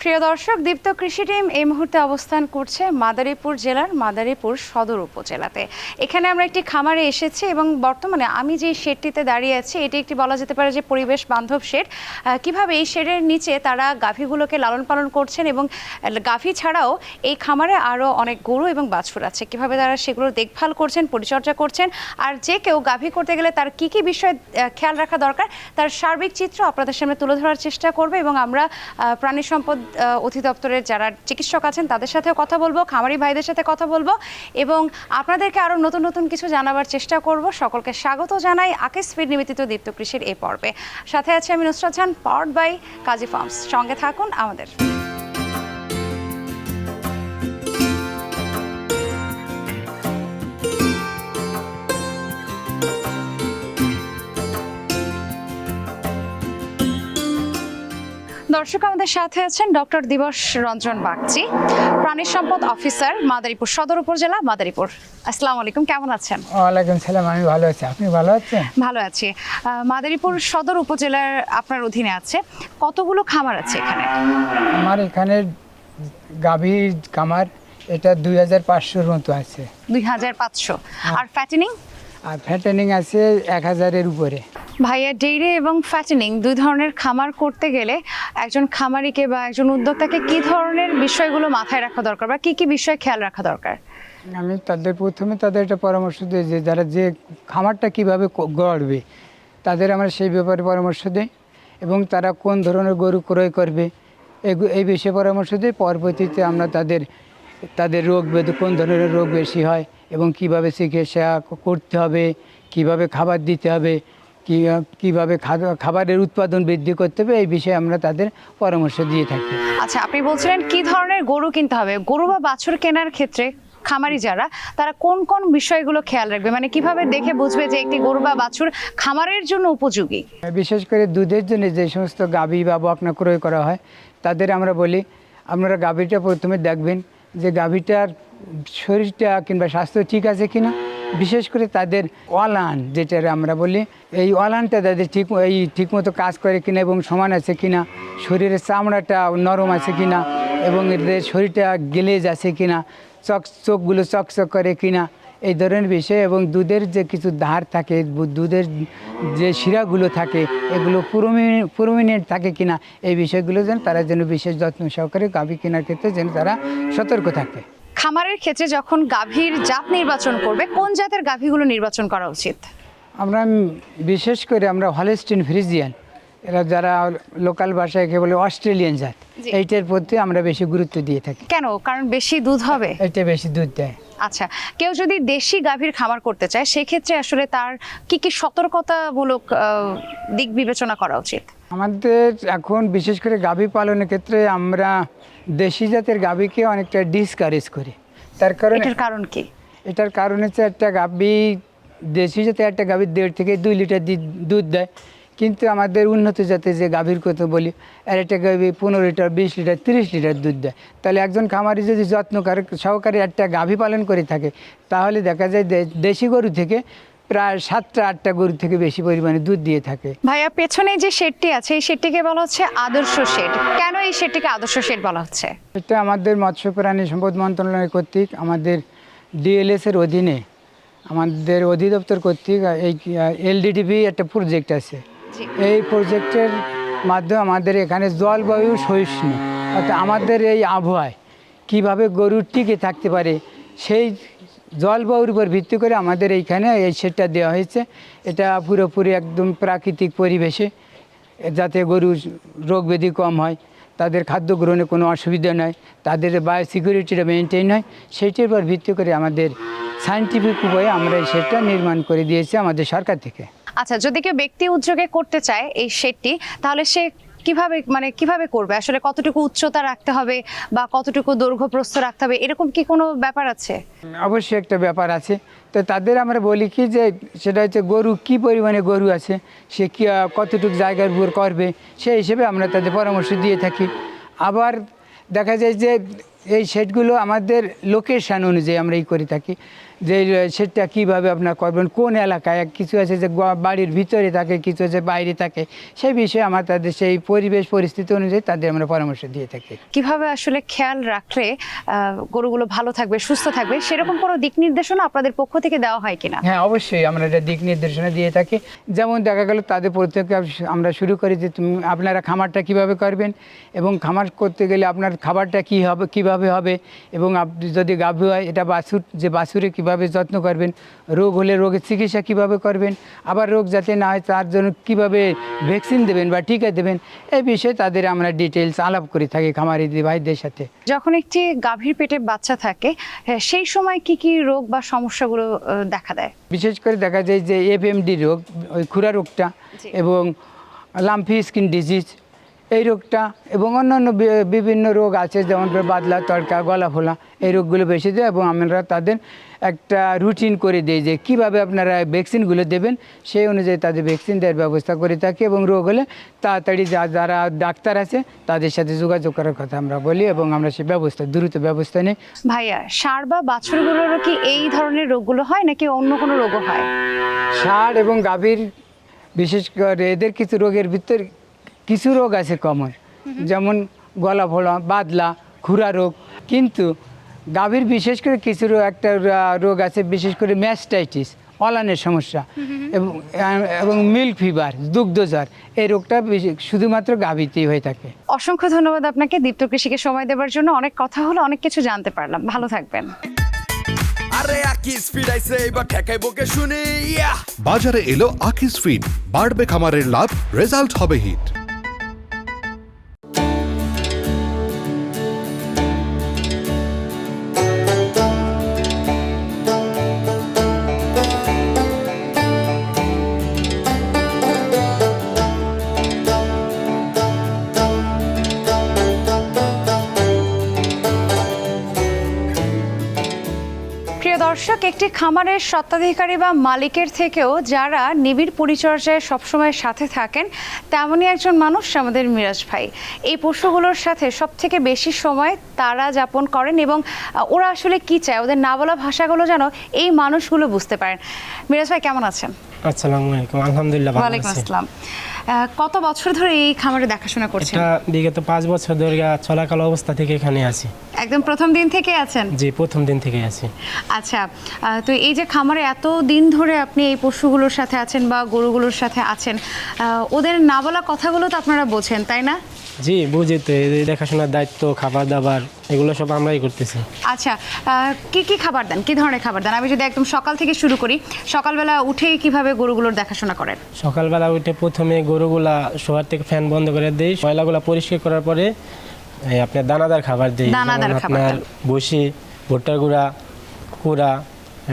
প্রিয় দর্শক, দীপ্ত কৃষি টিম এই মুহূর্তে অবস্থান করছে মাদারীপুর জেলার মাদারীপুর সদর উপজেলাতে। এখানে আমরা একটি খামারে এসেছি এবং বর্তমানে আমি যে শেডটিতে দাঁড়িয়ে আছি, এটি একটি বলা যেতে পারে যে পরিবেশ বান্ধব শেড। কীভাবে এই শেডের নিচে তারা গাভীগুলোকে লালন পালন করছেন এবং গাভী ছাড়াও এই খামারে আরও অনেক গরু এবং বাছুর আছে। কীভাবে তারা সেগুলোর দেখভাল করছেন, পরিচর্যা করছেন, আর যে কেউ গাভী করতে গেলে তার কি কি বিষয় খেয়াল রাখা দরকার, তার সার্বিক চিত্র আপনাদের সামনে তুলে ধরার চেষ্টা করবে এবং আমরা প্রাণী সম্পদ অধিদপ্তরের যারা চিকিৎসক আছেন তাদের সাথেও কথা বলব, খামারি ভাইদের সাথে কথা বলব এবং আপনাদেরকে আরও নতুন নতুন কিছু জানাবার চেষ্টা করব। সকলকে স্বাগত জানাই আকে স্পিড নিবেদিত দীপ্ত কৃষির এই পর্বে। সাথে আছে আমি Nusrat Jahan powered by Kazi farms. সঙ্গে থাকুন আমাদের। দর্শক আমাদের সাথে আছেন ডক্টর দিবস রঞ্জন বাগচি প্রাণী সম্পদ অফিসার মাদারীপুর সদর উপজেলা মাদারীপুর। আসসালামু আলাইকুম কেমন আছেন? ওয়ালাইকুম সালাম আমি ভালো আছি। আপনি ভালো আছেন? ভালো আছি। মাদারীপুর সদর উপজেলার আপনার অধীনে আছে। কতগুলো খামার আছে এখানে? আমার এখানে গাভীর খামার এটা দুই হাজার পাঁচশোর মতো আছে। দুই হাজার পাঁচশো। আর ফ্যাটেনিং আর ফ্যাটেনিং আছে এক হাজারের উপরে। ভাইয়া ডেইরি এবং ফ্যাটেনিং দুই ধরনের খামার করতে গেলে একজন খামারিকে বা একজন উদ্যোক্তাকে কি ধরনের বিষয়গুলো মাথায় রাখা দরকার বা কি কি বিষয় খেয়াল রাখা দরকার? আমি তাদের প্রথমে তাদের একটা পরামর্শ দিই যে যারা যে খামারটা কীভাবে গড়বে, তাদের আমরা সেই ব্যাপারে পরামর্শ দিই এবং তারা কোন ধরনের গরু ক্রয় করবে এই বিষয়ে পরামর্শ দিই। পরবর্তীতে আমরা তাদের তাদের রোগ ব্যাধি কোন ধরনের রোগ বেশি হয় এবং কীভাবে চিকিৎসা করতে হবে, কীভাবে খাবার দিতে হবে কি কীভাবে খাবারের উৎপাদন বৃদ্ধি করতে হবে এই বিষয়ে আমরা তাদের পরামর্শ দিয়ে থাকি। আচ্ছা আপনি বলছিলেন কি ধরনের গরু কিনতে হবে? গরু বা বাছুর কেনার ক্ষেত্রে খামারি যারা তারা কোন কোন বিষয়গুলো খেয়াল রাখবে? মানে কীভাবে দেখে বুঝবে যে একটি গরু বা বাছুর খামারের জন্য উপযোগী? বিশেষ করে দুধের জন্য যে সমস্ত গাভী বা বকনা ক্রয় করা হয় তাদের আমরা বলি আপনারা গাভীটা প্রথমে দেখবেন যে গাভীটার শরীরটা কিংবা স্বাস্থ্য ঠিক আছে কিনা? বিশেষ করে তাদের অলান যেটা আমরা বলি, এই অলানটা তাদের ঠিক, এই ঠিকমতো কাজ করে কিনা এবং সমান আছে কিনা, শরীরের চামড়াটা নরম আছে কিনা, এবং এদের শরীরটা গেলেজ আছে কিনা, চক, চোখগুলো চকচক করে কিনা, এই ধরনের বিষয়, এবং দুধের যে কিছু ধার থাকে দুধের যে শিরাগুলো থাকে, এগুলো পুরোমিনেন্ট থাকে কিনা, এই বিষয়গুলো যেন তারা যেন বিশেষ যত্ন সহকারে গাভী কেনার ক্ষেত্রে যেন তারা সতর্ক থাকে। খামারের ক্ষেত্রে যখন গাভীর জাত নির্বাচন করবে, কোন জাতের গাভীগুলো নির্বাচন করা উচিত? আমরা বিশেষ করে আমরা হলেস্টিন ফ্রিজিয়ান। এরা যারা লোকাল ভাষায় কে বলে অস্ট্রেলিয়ান জাত এইটার প্রতি আমরা বেশি গুরুত্ব দিয়ে থাকি। কেন? কারণ বেশি দুধ হবে? এটা বেশি দুধ দেয়। আচ্ছা কেউ যদি দেশি গাভীর খামার করতে চায় সেক্ষেত্রে আসলে তার কি কি সতর্কতামূলক দিক বিবেচনা করা উচিত? আমাদের এখন বিশেষ করে গাভী পালনের ক্ষেত্রে আমরা দেশি জাতের গাভীকে অনেকটা ডিসকারেজ করি। তার কারণে এটার কারণ কি? এটার কারণ হচ্ছে একটা গাভী দেশি জাতের একটা গাভীর দেড় থেকে দুই লিটার দুধ দেয়। কিন্তু আমাদের উন্নত জাতের যে গাভীর কথা বলি আর একটা গাভী পনেরো লিটার বিশ লিটার তিরিশ লিটার দুধ দেয়। তাহলে একজন খামারি যদি যত্ন করে সহকারে একটা গাভী পালন করে থাকে তাহলে দেখা যায় দেশি গরু থেকে প্রায় সাতটা আটটা গরু থেকে বেশি পরিমাণে দুধ দিয়ে থাকে। ভাইয়া পেছনে যে শেডটি আছে এই শেডটিকে বলা হচ্ছে আদর্শ শেড। কেন এই শেডটিকে আদর্শ শেড বলা হচ্ছে? এটা আমাদের মৎস্য প্রাণী সম্পদ মন্ত্রণালয় কর্তৃক আমাদের ডিএলএস এর অধীনে আমাদের অধিদপ্তর কর্তৃক এই এলডিডিবি একটা প্রজেক্ট আছে। এই প্রজেক্টের মাধ্যমে আমাদের এখানে জলবায়ু সহিষ্ণু, অর্থাৎ আমাদের এই আবহাওয়ায় কীভাবে গরু টিকে থাকতে পারে, সেই জলবায়ুর উপর ভিত্তি করে আমাদের এইখানে এই সেটটা দেওয়া হয়েছে। এটা পুরোপুরি একদম প্রাকৃতিক পরিবেশে, যাতে গরুর রোগ ব্যাধি কম হয়, তাদের খাদ্য গ্রহণে কোনো অসুবিধা নয়, তাদের বায়ো সিকিউরিটিটা মেনটেন হয় সেইটির উপর ভিত্তি করে আমাদের সায়েন্টিফিক উপায়ে আমরা এই সেটটা নির্মাণ করে দিয়েছি আমাদের সরকার থেকে। আচ্ছা যদি কেউ ব্যক্তি উদ্যোগে করতে চায় এই শেডটি তাহলে সে কীভাবে মানে কীভাবে করবে? আসলে কতটুকু উচ্চতা রাখতে হবে বা কতটুকু দৈর্ঘ্য প্রস্থ রাখতে হবে? এরকম কি কোনো ব্যাপার আছে? অবশ্যই একটা ব্যাপার আছে। তো তাদের আমরা বলি কি যে, সেটা হচ্ছে গরু কি পরিমাণে গরু আছে, সে কি কতটুকু জায়গার উপর করবে সেই হিসেবে আমরা তাদের পরামর্শ দিয়ে থাকি। আবার দেখা যায় যে, এই সেটগুলো আমাদের লোকেশান অনুযায়ী আমরা এই করে থাকি। যে সেটা কীভাবে আপনার করবেন কোন এলাকায় কিছু আছে যে বাড়ির ভিতরে থাকে কিছু আছে বাইরে থাকে সেই বিষয়ে আমরা তাদের সেই পরিবেশ পরিস্থিতি অনুযায়ী তাদের আমরা পরামর্শ দিয়ে থাকি। কীভাবে আসলে খেয়াল রাখলে গরুগুলো ভালো থাকবে সুস্থ থাকবে সেরকম কোনো দিক নির্দেশনা আপনাদের পক্ষ থেকে দেওয়া হয় কিনা? হ্যাঁ অবশ্যই আমরা এটা দিক নির্দেশনা দিয়ে থাকি। যেমন দেখা গেল তাদের প্রত্যেককে আমরা শুরু করি যে তুমি আপনারা খামারটা কীভাবে করবেন এবং খামার করতে গেলে আপনার খাবারটা কী হবে কীভাবে হবে এবং আপনি যদি গাভী হয় এটা বাছুর যে বাছুরে কীভাবে যত্ন করবেন? রোগ হলে রোগের চিকিৎসা কীভাবে করবেন? আবার রোগ যাতে না হয় তার জন্য কীভাবে ভ্যাকসিন দেবেন বা টিকা দেবেন? এই বিষয়ে তাদের আমরা ডিটেলস আলাপ করে থাকি খামারি ভাইদের সাথে। যখন একটি গাভীর পেটে বাচ্চা থাকে হ্যাঁ, সেই সময় কি কি রোগ বা সমস্যাগুলো দেখা দেয়? বিশেষ করে দেখা যায় যে এফএমডি রোগ ওই খুরা রোগটা এবং লাম্পি স্কিন ডিজিজ এই রোগটা এবং অন্যান্য বিভিন্ন রোগ আছে যেমন বাদলা তড়কা গলা ফোলা এই রোগগুলো বেশি দেয় এবং আমরা তাদের একটা রুটিন করে দিই যে কীভাবে আপনারা ভ্যাকসিনগুলো দেবেন সেই অনুযায়ী তাদের ভ্যাকসিন দেওয়ার ব্যবস্থা করে থাকি এবং রোগ হলে তাড়াতাড়ি যা- যারা ডাক্তার আছে তাদের সাথে যোগাযোগ করার কথা আমরা বলি এবং আমরা সেই ব্যবস্থা দ্রুত ব্যবস্থা নিই। ভাইয়া ষাঁড় বা বাছুরগুলোরও কি এই ধরনের রোগগুলো হয় নাকি অন্য কোনো রোগও হয়? ষাঁড় এবং গাভীর বিশেষ করে এদের কিছু রোগের ভিতর কিছু রোগ আছে কমন যেমন গলা ফোলা বাদলা খুরা রোগ। কিন্তু গাভীর বিশেষ করে কিছু রোগ একটা রোগ আছে বিশেষ করে ম্যাস্টাইটিস অলানের সমস্যা এবং এবং মিল্ক ফিভার দুগ্ধজ্বর এই রোগটা শুধুমাত্র গাভীতেই হয়ে থাকে। অসংখ্য ধন্যবাদ আপনাকে দীপ্ত কৃষিকে সময় দেওয়ার জন্য। অনেক কথা হলো অনেক কিছু জানতে পারলাম। ভালো থাকবেন। আরে আকি স্পিড আইছে এবার ঠেকাই বকে শুনি। ইয়া! বাজারে এলো আকিস ফিড বাড়বে খামারের লাভ রেজাল্ট হবে হিট দর্শক একটি খামারের স্বত্বাধিকারী বা মালিকের থেকেও যারা নিবিড় পরিচর্যায় সবসময় সাথে থাকেন তেমনই একজন মানুষ আমাদের মিরাজ ভাই। এই পশুগুলোর সাথে সব থেকে বেশি সময় তারা যাপন করেন এবং ওরা আসলে কি চায়? ওদের না বলা ভাষাগুলো যেন এই মানুষগুলো বুঝতে পারেন। মিরাজ ভাই কেমন আছেন? আসসালামু আলাইকুম। আলহামদুলিল্লাহ ওয়ালাইকুম আসসালাম। কত বছর ধরে এই খামারে দেখাশোনা করছেন? এটা বিগত পাঁচ বছর ধরে চলাকাল অবস্থা থেকে এখানে আছি। একদম প্রথম দিন থেকে আছেন? জি প্রথম দিন থেকে আছি। আচ্ছা তো এই যে খামারে এত দিন ধরে আপনি এই পশুগুলোর সাথে আছেন বা গরুগুলোর সাথে আছেন ওদের না বলা কথাগুলো তো আপনারা বোঝেন তাই না? জি বুঝি তো এই দেখাশোনার দায়িত্ব খাবার দাবার এগুলো সব আমরাই করতেছি। আচ্ছা কি কি খাবার দেন? কি ধরনের খাবার দেন? আমি যদি একদম সকাল থেকে শুরু করি সকালবেলা উঠেই কীভাবে গরুগুলোর দেখাশোনা করেন? সকালবেলা উঠে প্রথমে গরুগুলা শোয়ার থেকে ফ্যান বন্ধ করে দেই। ময়লাগুলা পরিষ্কার করার পরে আপনার দানাদার খাবার দিই। দানাদার খাবার। বসি ভুট্টার গুঁড়া কুড়া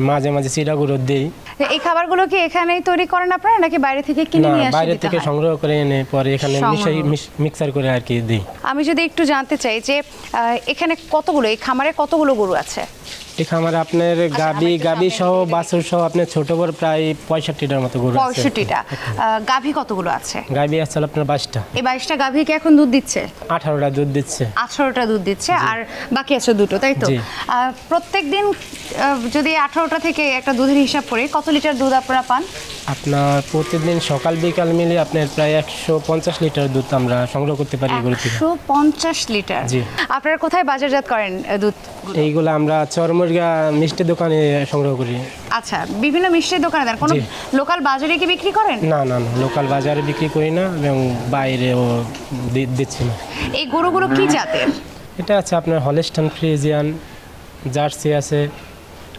মাঝে মাঝে চিরা গুঁড়ো দিই। এই খাবারগুলো কি এখানেই তৈরি করেন আপনারা নাকি বাইরে থেকে কিনে নিয়ে আসেন বাইরে থেকে সংগ্রহ করে এনে পরে এখানে মিশাই মিক্সার করে আর কি দিই। আমি যদি একটু জানতে চাই যে আহ, এখানে কতগুলো এই খামারে কতগুলো গরু আছে? এই খামারে আপনার গাবি আমার গাবি সহ বাছুর সহ আপনার ছোট বড় প্রায় পঁয়ষট্টিটার মতো গরু আছে। পঁয়ষট্টিটা। গাভী কতগুলো আছে? গাভি আছে আপনার বাইশটা। এই বাইশটা গাভী কি এখন দুধ দিচ্ছে? আঠারোটা দুধ দিচ্ছে। আঠারোটা দুধ দিচ্ছে আর বাকি আছে দুটো তাই তো। প্রত্যেক দিন যদি আঠারোটা থেকে একটা দুধের হিসাব করি কত লিটার দুধ আপনারা পান? আপনার প্রতিদিন সকাল বিকাল মিলে আপনার প্রায় একশো পঞ্চাশ লিটার দুধ আমরা সংগ্রহ করতে পারি এগুলো থেকে একশো পঞ্চাশ লিটার? জি। আপনারা কোথায় বাজারজাত করেন দুধ? এইগুলো আমরা চরমুরগা মিষ্টি দোকানে সংগ্রহ করি। আচ্ছা বিভিন্ন মিষ্টির দোকানে দেন? কোনো লোকাল বাজারে কি বিক্রি করেন? না না না লোকাল বাজারে বিক্রি করি না এবং বাইরেও দিচ্ছি না। এই গরুগুলো কি জাতের? এটা আছে আপনার হলেস্টান ফ্রিজিয়ান জার্সি আছে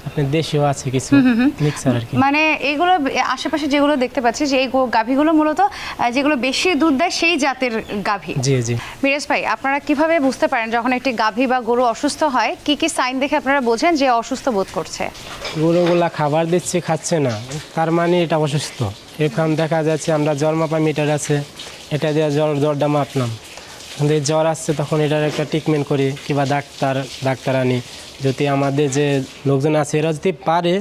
আপনার দেশীয় আছে কিছু মিক্সার আর কি। মানে এগুলো আশেপাশে যেগুলো দেখতে পাচ্ছি যে এই গাভীগুলো মূলত যেগুলো বেশি দুধ দেয় সেই জাতের গাভী। জি জি। মিরাজ ভাই আপনারা কীভাবে বুঝতে পারেন যখন একটি গাভী বা গরু অসুস্থ হয় কি কি সাইন দেখে আপনারা বোঝেন যে অসুস্থ বোধ করছে? গরুগুলা খাবার দিচ্ছে খাচ্ছে না। তার মানে এটা অসুস্থ। এখন দেখা যাচ্ছে আমরা জল মাপা মিটার আছে এটা দিয়ে জ্বর জ্বরটা মাপলাম। জ্বর আসছে তখন এটার একটা ট্রিটমেন্ট করি কিংবা ডাক্তার ডাক্তার আনি যদি আমাদের যে লোকজন আছে এরা যদি পারে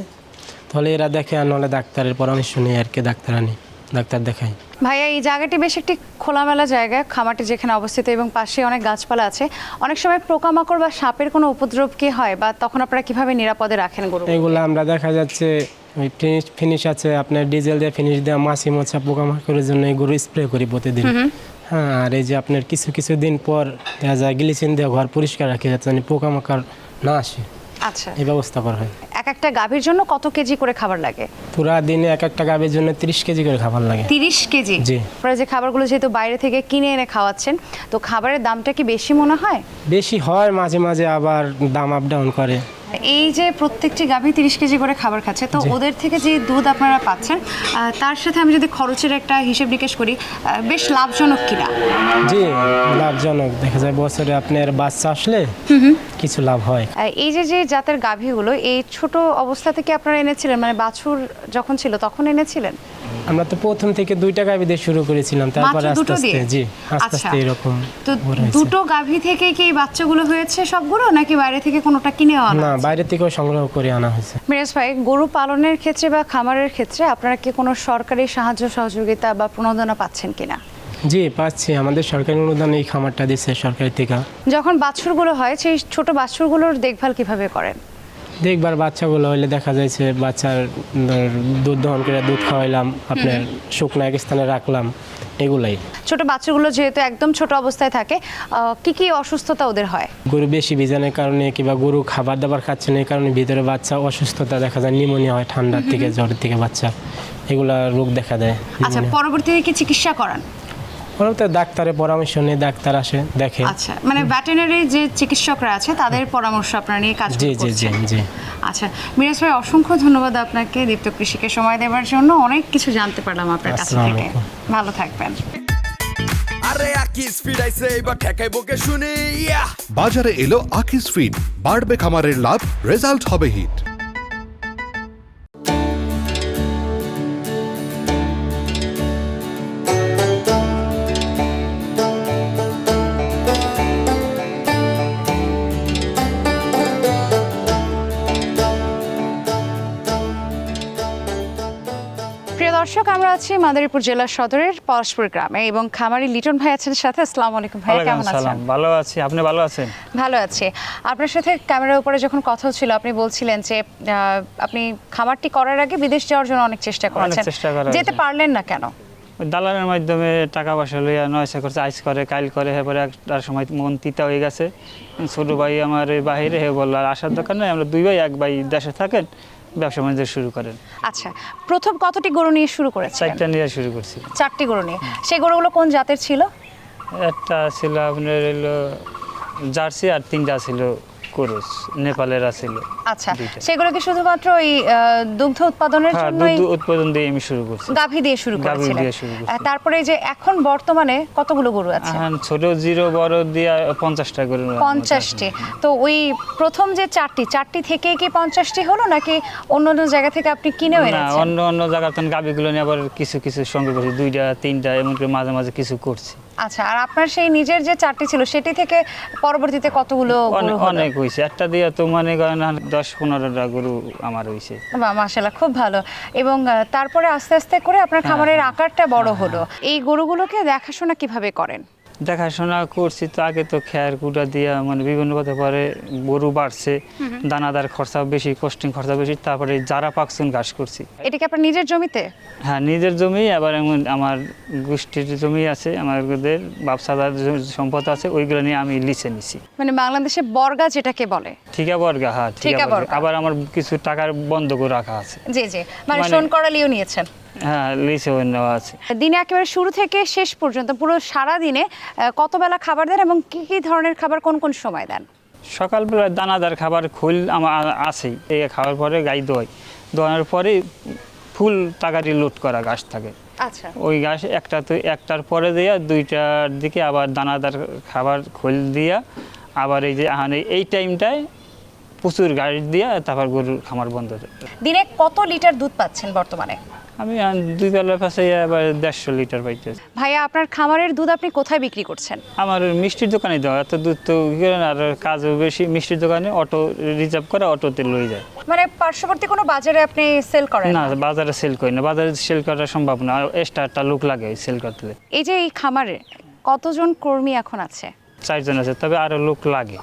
তাহলে এরা দেখে আর নাহলে ডাক্তারের পরামর্শ নিয়ে আর কি ডাক্তার আনি ডাক্তার দেখাই ভাইয়া এই জায়গাটি বেশ একটি খোলামেলা জায়গা খামারটি যেখানে অবস্থিত এবং পাশে অনেক গাছপালা আছে। অনেক সময় পোকামাকড় বা সাপের কোনো উপদ্রব কি হয় বা তখন আপনারা কীভাবে নিরাপদে রাখেন গরু? এগুলো আমরা দেখা যাচ্ছে ওই ফিনিশ ফিনিশ আছে আপনার ডিজেল দিয়ে ফিনিশ দেওয়া মাছি মোছা পোকামাকড়ের জন্য এগুলো স্প্রে করি প্রতিদিন। হ্যাঁ আর এই যে আপনার কিছু কিছু দিন পর দেখা যায় গ্লিসিন দিয়ে ঘর পরিষ্কার রাখা যাচ্ছে মানে পোকামাকড় না আসে। আচ্ছা। এই ব্যবস্থা করা হয়। এক একটা গাভীর জন্য কত কেজি করে খাবার লাগে? পুরা দিনে এক একটা গাভীর জন্য তিরিশ কেজি করে খাবার লাগে। তিরিশ কেজি? জি। আপনারা যে খাবারগুলো যেহেতু বাইরে থেকে কিনে এনে খাওয়াচ্ছেন তো খাবারের দামটা কি বেশি মনে হয়? বেশি হয় মাঝে মাঝে আবার দাম আপ ডাউন করে। এই যে প্রত্যেকটি গাভী তিরিশ কেজি করে খাবার খাচ্ছে তো ওদের থেকে যে দুধ আপনারা পাচ্ছেন তার সাথে আমি যদি খরচের একটা হিসেব নিকেশ করি বেশ লাভজনক কিনা? জি লাভজনক। দেখা যায় বছরে আপনার বাচ্চা আসলে কিছু লাভ হয়। এই যে যে জাতের গাভীগুলো এই ছোট অবস্থা থেকে আপনারা এনেছিলেন? মানে বাছুর যখন ছিল তখন এনেছিলেন? আমরা তো প্রথম থেকে দুইটা গাভি দিয়ে শুরু করেছিলাম তারপরে আস্তে আস্তে জি আস্তে আচ্ছা। আস্তে এরকম তো দুটো গাভী থেকে কি বাচ্চাগুলো হয়েছে সবগুলো নাকি বাইরে থেকে কোনোটা কিনে আনা না বাইরে থেকেও সংগ্রহ করে আনা হয়েছে। মিরাজ ভাই গরু পালনের ক্ষেত্রে বা খামারের ক্ষেত্রে আপনারা কি কোনো সরকারি সাহায্য সহযোগিতা বা প্রণোদনা পাচ্ছেন কিনা? জি পাচ্ছি। আমাদের সরকারি অনুদান এই খামারটা দিচ্ছে সরকারি থেকে। যখন বাছুরগুলো হয় সেই ছোট বাছুরগুলোর দেখভাল কীভাবে করেন? দেখবার বাচ্চাগুলো হইলে দেখা যাচ্ছে বাচ্চার দুধ দহন করে দুধ খাওয়াইলাম আপনার শুকনো এক স্থানে রাখলাম এগুলাই। ছোট বাচ্চাগুলো যেহেতু একদম ছোট অবস্থায় থাকে কি কি অসুস্থতা ওদের হয়? গরু বেশি ভিজানোর কারণে কিংবা গরু খাবার দাবার খাচ্ছে না এই কারণে ভিতরে বাচ্চা অসুস্থতা দেখা যায় নিমোনিয়া হয় ঠান্ডার থেকে জ্বরের থেকে বাচ্চা এগুলা রোগ দেখা দেয় আচ্ছা। পরবর্তীতে কি চিকিৎসা করান? ওরা তো ডাক্তারের পরামর্শ নিয়ে ডাক্তার আসে দেখে। আচ্ছা মানে ভেটেরিনারি যে চিকিৎসকরা আছে তাদের পরামর্শ আপনারা নিয়ে কাজ জি জি জি জি। আচ্ছা মিরাজ ভাই অসংখ্য ধন্যবাদ আপনাকে দীপ্ত কৃষিকে সময় দেওয়ার জন্য। অনেক কিছু জানতে পারলাম আপনার কাছ থেকে। ভালো থাকবেন। আরে আকি স্পিড আইছে এবার ঠেকাই বকে শুনি। বাজারে এলো আকিস ফিড বাড়বে খামারের লাভ রেজাল্ট হবে হিট প্রিয় দর্শক আমরা আছি মাদারীপুর জেলা সদরের পলাশপুর গ্রামে এবং খামারি লিটন ভাই আছেন সাথে। আসসালামু আলাইকুম ভাই কেমন আছেন? ভালো আছি। আপনি ভালো আছেন? ভালো আছি। আপনার সাথে ক্যামেরার উপরে যখন কথা হচ্ছিল আপনি বলছিলেন যে আপনি খামারটি করার আগে বিদেশ যাওয়ার জন্য অনেক চেষ্টা করেছেন। যেতে পারলেন না কেন? দালালের মাধ্যমে টাকা পয়সা লইয়া নয়সা করছে আইস করে কাইল করে এরপরে একটার সময় মন তিতা হয়ে গেছে। ছোট ভাই আমার বাহিরে হে বলল আর আসার দোকান নয় আমরা দুই ভাই এক ভাই দেশে থাকেন। ব্যবসা বাণিজ্য শুরু করেন। আচ্ছা প্রথম কতটি গরু নিয়ে শুরু করেছেন চারটা নিয়ে শুরু করছি। চারটি গরু নিয়ে। সেই গরুগুলো কোন জাতের ছিল? একটা ছিল আপনার হলো জার্সি আর তিনটা ছিল করস নেপালের ছিল আচ্ছা সেগুলো কি শুধুমাত্র ওই দুগ্ধ উৎপাদনের হ্যাঁ জন্যই দুধ উৎপাদন দিয়ে আমি শুরু করছি। গাভী দিয়ে শুরু দিয়ে শুরু করছি। তারপরে যে এখন বর্তমানে কতগুলো গরু আছে? ছোট জিরো বড় দিয়ে পঞ্চাশটা করে পঞ্চাশটি। তো ওই প্রথম যে চারটি চারটি থেকে কি পঞ্চাশটি হলো নাকি অন্য অন্য জায়গা থেকে আপনি কিনেও না এনেছেন? অন্য অন্য জায়গাতে গাবিগুলো নিয়ে আবার কিছু কিছু সঙ্গে করছি দুইটা তিনটা এমন করে মাঝে মাঝে কিছু করছি। আচ্ছা আর আপনার সেই নিজের যে চারটি ছিল সেটি থেকে পরবর্তীতে কতগুলো অনেক হইছে। হয়েছে একটা দিয়ে তো মানে দশ পনেরোটা গরু আমার হয়েছে বা মাশাল্লাহ খুব ভালো। এবং তারপরে আস্তে আস্তে করে আপনার হ্যাঁ, খামারের আকারটা বড় হলো। এই গরুগুলোকে দেখাশোনা কীভাবে করেন? দেখাশোনা করছি তো আগে তো খেয়ার কুটা দিয়া মানে বিভিন্ন কথা পরে গরু বাড়ছে দানাদার খরচা বেশি কস্টিং খরচা বেশি তারপরে যারা পাকসুন ঘাস করছি। এটা কি আপনার নিজের জমিতে? হ্যাঁ নিজের জমি আবার এমন আমার গোষ্ঠীর জমি আছে আমাদের ব্যবসাদার সম্পদ আছে ওইগুলো নিয়ে আমি লিচে নিছি। মানে বাংলাদেশে বর্গা যেটাকে বলে। ঠিকা বর্গা হ্যাঁ ঠিকা বর্গা। আবার আমার কিছু টাকার বন্ধক রাখা আছে। জি জি। মানে মানে- শোন করালিও নিয়েছেন। হ্যাঁ লিচে নেওয়া আছে। দিনে একেবারে শুরু থেকে শেষ পর্যন্ত পুরো সারা দিনে কত বেলা খাবার দেন এবং কি কি ধরনের খাবার কোন কোন সময় দেন? সকালবেলা দানাদার খাবার খোল আমার আছেই। এই খাওয়ার পরে গাই দোয়। দোয়ানোর পরে ফুল টাকাটি লোড করা গাছ থাকে। আচ্ছা। ওই গাছ একটা তো একটার পরে দেয়া দুইটার দিকে আবার দানাদার খাবার খোল দিয়া আবার এই যে আহান এই- টাইমটায় প্রচুর গাড়ি দিয়া তারপর গরুর খামার বন্ধ। দিনে কত লিটার দুধ পাচ্ছেন বর্তমানে? আমি দুই বেলার পাশে আবার দেড়শো লিটার পাইতেছি। ভাইয়া আপনার খামারের দুধ আপনি কোথায় বিক্রি করছেন? আমার মিষ্টির দোকানে দেওয়া এত দুধ তো আর কাজও বেশি। মিষ্টির দোকানে অটো রিজার্ভ করে অটোতে লয়ে যায়। মানে পার্শ্ববর্তী কোনো বাজারে আপনি সেল করেন না বাজারে সেল করি না। বাজারে সেল করা সম্ভব না এক্সট্রা একটা লোক লাগে সেল করতে। এই যে এই খামারে কতজন কর্মী এখন আছে? চারজন আছে তবে আরও লোক লাগে।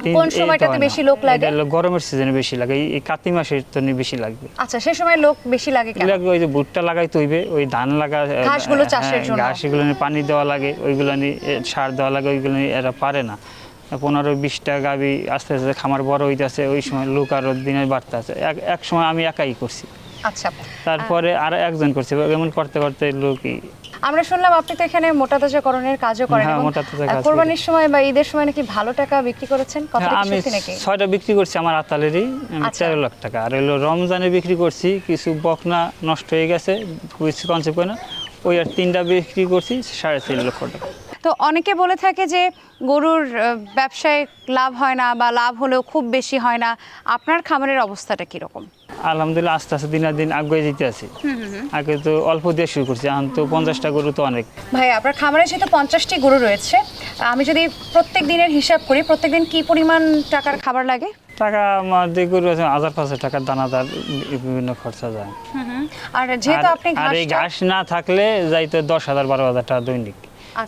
কোন সময়টাতে বেশি লোক লাগে? গরমের সিজনে বেশি লাগে। এই- এই কাতি মাসের জন্য বেশি লাগবে। আচ্ছা সে সময় লোক বেশি লাগে কেন? লাগবে ওই যে ভুট্টা লাগাইতে হইবে ওই ধান লাগা ঘাসগুলো চাষের জন্য। ঘাস এগুলো নিয়ে পানি দেওয়া লাগে ওইগুলো সার দেওয়া লাগে ওইগুলো এরা পারে না। পনেরো বিশটা গাবি আস্তে আস্তে খামার বড় হইতেছে ওই সময় লোক আরও দিনের বাড়তে আছে। এক সময় আমি একাই করছি। আচ্ছা। তারপরে আর একজন করছে এমন করতে করতে লোকই আমরা শুনলাম আপনি তো এখানে মোটা তাজাকরণের কাজও করেন হ্যাঁ, মোটা তাজা কাজ করি। কোরবানির সময় বা ঈদের সময় নাকি ভালো টাকা বিক্রি করেছেন? কথা হ্যাঁ, আমি ছয়টা বিক্রি করছি আমার আতালেরই আমি আচ্ছা। তেরো লাখ টাকা। আর হলো রমজানে বিক্রি করছি কিছু বকনা নষ্ট হয়ে গেছে কিছু কনসেপ্ট করে না ওই আর তিনটা বিক্রি করছি সাড়ে তিন লক্ষ টাকা। তো অনেকে বলে থাকে যে গরুর ব্যবসায় লাভ হয় না বা লাভ হলেও খুব বেশি হয় না। আপনার খামারের অবস্থাটা কীরকম? আলহামদুলিল্লাহ আস্তে আস্তে দিনের দিন আগে যেতে আছি। আগে তো অল্প দিয়ে শুরু করছি এখন তো পঞ্চাশটা গরু তো অনেক। ভাই আপনার খামারে যেহেতু পঞ্চাশটি গরু রয়েছে। আমি যদি প্রত্যেক দিনের হিসাব করি প্রত্যেক দিন কি পরিমাণ টাকার খাবার লাগে? টাকা আমার যে গরু আছে হাজার পাঁচশো টাকার দানাদার বিভিন্ন খরচা যায়। আর যেহেতু আপনি আর এই ঘাস না থাকলে যাইতে দশ হাজার বারো হাজার টাকা দৈনিক।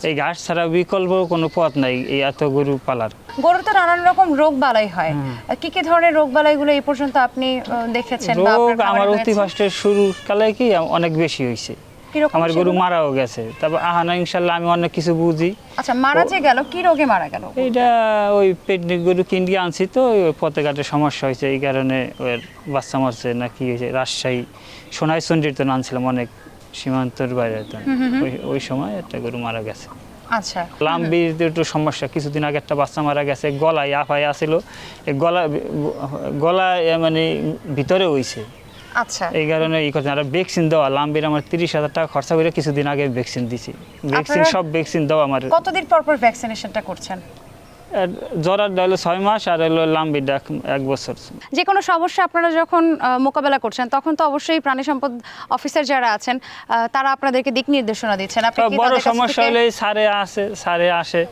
এই ঘাস ছাড়া বিকল্প কোনো পথ নাই এই এত গরু পালার। গরু তো নানান রকম রোগ বালাই হয়। কি কি ধরনের রোগ বালাইগুলো এই পর্যন্ত আপনি দেখেছেন রোগ আমার অতি কালে কি অনেক বেশি হয়েছে আমার গরু মারাও গেছে। তারপর আহানা ইনশাল্লাহ আমি অনেক কিছু বুঝি। আচ্ছা মারা যে গেল কি রোগে মারা গেল? এইটা ওই পেটনি গরু কিনকে আনছি তো ওই পথে ঘাটে সমস্যা হয়েছে এই কারণে ওর বাচ্চা মারছে না কি হয়েছে রাজশাহী সোনাই চন্ডির তো আনছিলাম অনেক। সীমান্তর বাইরে ওই সময় একটা গরু মারা গেছে। আচ্ছা। লাম্বির একটু সমস্যা। কিছুদিন আগে একটা বাচ্চা মারা গেছে গলায় আফায় আসিল গলা গলায় মানে ভিতরে হইছে। আচ্ছা। এই কারণে এই কথা আর ভ্যাকসিন দেওয়া লাম্বির আমার তিরিশ হাজার টাকা খরচা করে কিছুদিন আগে ভ্যাকসিন দিছি। ভ্যাকসিন সব ভ্যাকসিন দেওয়া আমার। কতদিন পর পর ভ্যাকসিনেশনটা করছেন? জ্বরার হলো ছয় মাস আর হলো লাম্বির এক বছর। যে কোনো সমস্যা আপনারা যখন মোকাবেলা করছেন তখন তো অবশ্যই প্রাণী সম্পদ অফিসার যারা আছেন তারা আপনাদেরকে দিক নির্দেশনা দিচ্ছেন। আপনি বড় সমস্যা হলে সারে আসে সারে আসে।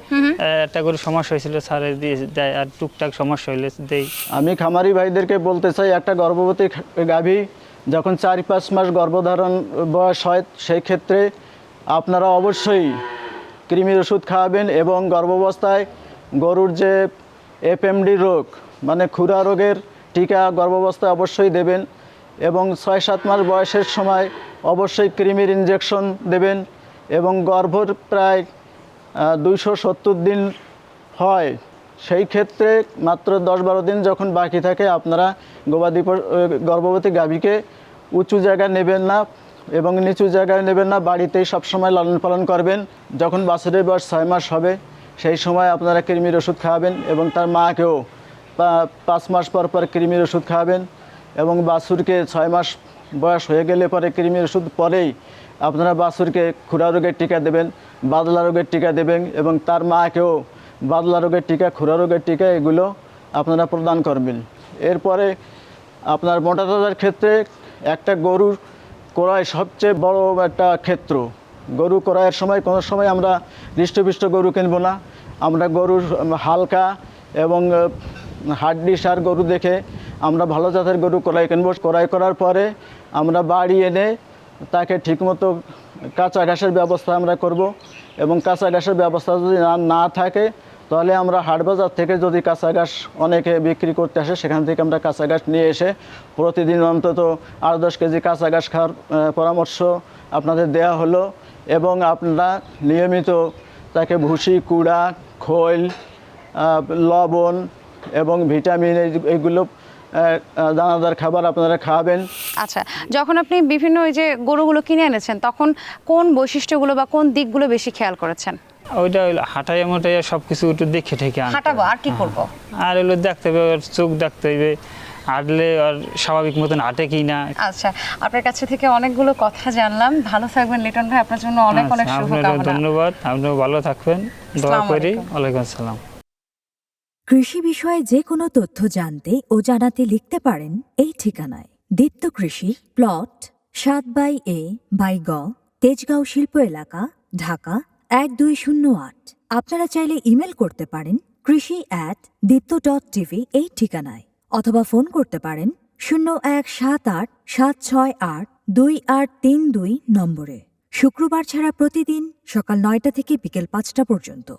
একটা করে সমস্যা হয়েছিল সারে দিয়ে দেয় আর টুকটাক সমস্যা হইলে দেই। আমি খামারি ভাইদেরকে বলতে চাই একটা গর্ভবতী গাভী যখন চার পাঁচ মাস গর্ভধারণ বয়স হয় সেই ক্ষেত্রে আপনারা অবশ্যই কৃমির ওষুধ খাওয়াবেন এবং গর্ভাবস্থায় গরুর যে এফএমডি রোগ মানে খুরা রোগের টিকা গর্ভাবস্থায় অবশ্যই দেবেন এবং ছয় সাত মাস বয়সের সময় অবশ্যই কৃমির ইঞ্জেকশন দেবেন এবং গর্ভর প্রায় দুইশো সত্তর দিন হয়। সেই ক্ষেত্রে মাত্র দশ বারো দিন যখন বাকি থাকে, আপনারা গবাদি গর্ভবতী গাভীকে উঁচু জায়গায় নেবেন না এবং নিচু জায়গায় নেবেন না, বাড়িতেই সবসময় লালন পালন করবেন। যখন বাছুরের বয়স ছয় মাস হবে সেই সময় আপনারা কৃমির ওষুধ খাওয়াবেন এবং তার মাকেও পাঁচ মাস পর পর কৃমির ওষুধ খাওয়াবেন এবং বাছুরকে ছয় মাস বয়স হয়ে গেলে পরে কৃমির ওষুধ পরেই আপনারা বাছুরকে খুরা রোগের টিকা দেবেন, বাদলা রোগের টিকা দেবেন এবং তার মাকেও বাদলা রোগের টিকা খুরা রোগের টিকা এগুলো আপনারা প্রদান করবেন। এরপরে আপনার মোটা তাজার ক্ষেত্রে একটা গরুর ক্রয় সবচেয়ে বড় একটা ক্ষেত্র। গরু ক্রয়ের সময় কোনো সময় আমরা হৃষ্টপুষ্ট গরু কিনবো না। আমরা গরুর হালকা এবং হাড্ডি সার গরু দেখে আমরা ভালো জাতের গরু ক্রয় কিনবো ক্রয় করার পরে আমরা বাড়ি এনে তাকে ঠিকমতো কাঁচা ঘাসের ব্যবস্থা আমরা করব এবং কাঁচা ঘাসের ব্যবস্থা যদি না থাকে, তাহলে আমরা হাট বাজার থেকে যদি কাঁচা ঘাস অনেকে বিক্রি করতে আসে, সেখান থেকে আমরা কাঁচা ঘাস নিয়ে এসে প্রতিদিন অন্তত আট দশ কেজি কাঁচা ঘাস খাওয়ার পরামর্শ আপনাদের দেয়া হলো এবং আপনারা নিয়মিত তাকে ভুসি, কুড়া খোল লবণ এবং ভিটামিন এগুলো দানাদার খাবার আপনারা খাওয়াবেন আচ্ছা যখন আপনি বিভিন্ন ওই যে গরুগুলো কিনে এনেছেন তখন কোন বৈশিষ্ট্যগুলো বা কোন দিকগুলো বেশি খেয়াল করেছেন? ওইটা হইল হাঁটাইয়া মোটাইয়া সব কিছু একটু দেখে ঠেকে হাঁটাবো আর কি করব? আর হলো দেখতে হবে ওর চোখ দেখতে হইবে হাঁটলে আর স্বাভাবিক মতন আটে কি না? আচ্ছা আপনার কাছে থেকে অনেকগুলো কথা জানলাম। ভালো থাকবেন লিটন ভাই আপনার জন্য অনেক অনেক আচ্ছা, শুভকামনা। ধন্যবাদ আপনিও ভালো থাকবেন দোয়া করি ওয়ালাইকুম আসসালাম। কৃষি বিষয়ে যে কোনো তথ্য জানতে ও জানাতে লিখতে পারেন এই ঠিকানায়। দীপ্ত কৃষি প্লট সাত বাই এ বাই গ তেজগাঁও শিল্প এলাকা ঢাকা এক দুই শূন্য আট। আপনারা চাইলে ইমেল করতে পারেন কৃষি অ্যাট দীপ্ত ডট টিভি এই ঠিকানায়। অথবা ফোন করতে পারেন শূন্য এক সাত আট সাত ছয় আট দুই আট তিন দুই নম্বরে। শুক্রবার ছাড়া প্রতিদিন সকাল নয়টা থেকে বিকেল পাঁচটা পর্যন্ত।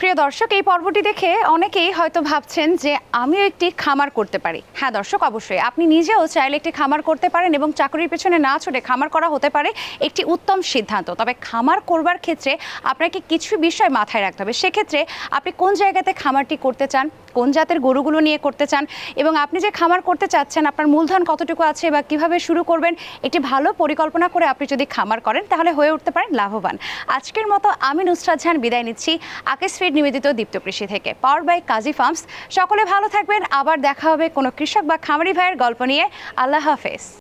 প্রিয় দর্শক, এই পর্বটি দেখে অনেকেই হয়তো ভাবছেন যে আমিও একটি খামার করতে পারি। হ্যাঁ দর্শক, অবশ্যই। আপনি নিজেও চাইলে একটি খামার করতে পারেন এবং চাকরির পেছনে না ছুটে খামার করা হতে পারে একটি উত্তম সিদ্ধান্ত। তবে খামার করবার ক্ষেত্রে আপনাকে কিছু বিষয় মাথায় রাখতে হবে। সেক্ষেত্রে আপনি কোন জায়গাতে খামারটি করতে চান কোন জাতের গরুগুলো নিয়ে করতে চান এবং আপনি যে খামার করতে চাচ্ছেন, আপনার মূলধন কতটুকু আছে বা কীভাবে শুরু করবেন, একটি ভালো পরিকল্পনা করে আপনি যদি খামার করেন, তাহলে হয়ে উঠতে পারেন লাভবান। আজকের মতো আমি নুসরাত জাহান বিদায় নিচ্ছি। আকেশ ফিড নিবেদিত দীপ্ত কৃষি থেকে পাওয়ার বাই কাজী ফার্মস সকলে ভালো থাকবেন। আবার দেখা হবে কোনো কৃষক বা খামারি ভাইয়ের গল্প নিয়ে। আল্লাহ হাফেজ।